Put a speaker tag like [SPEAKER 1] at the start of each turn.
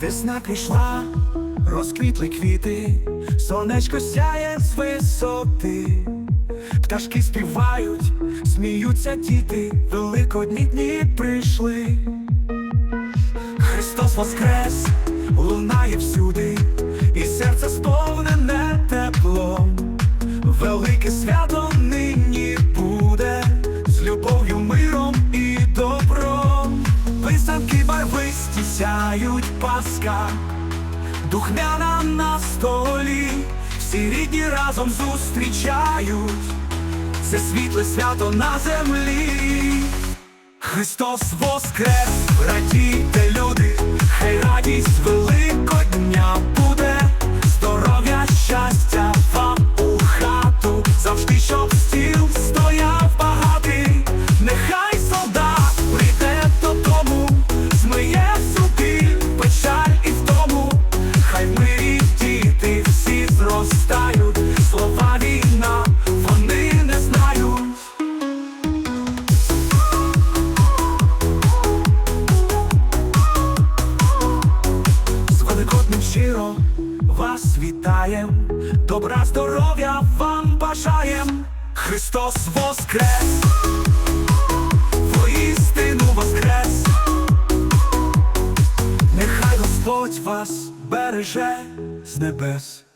[SPEAKER 1] Весна прийшла, розквітли квіти, сонечко сяє з висоти, пташки співають, сміються діти, великодні дні прийшли. Христос воскрес, лунає всюди, і серце сповнене теплом. Велике свято сяють паска, духмяна на столі, всі рідні разом зустрічають. Це світле свято на землі. Христос воскрес, радійте, щиро вас вітаєм, добра здоров'я вам бажаєм, Христос воскрес, воістину воскрес, нехай Господь вас береже з небес.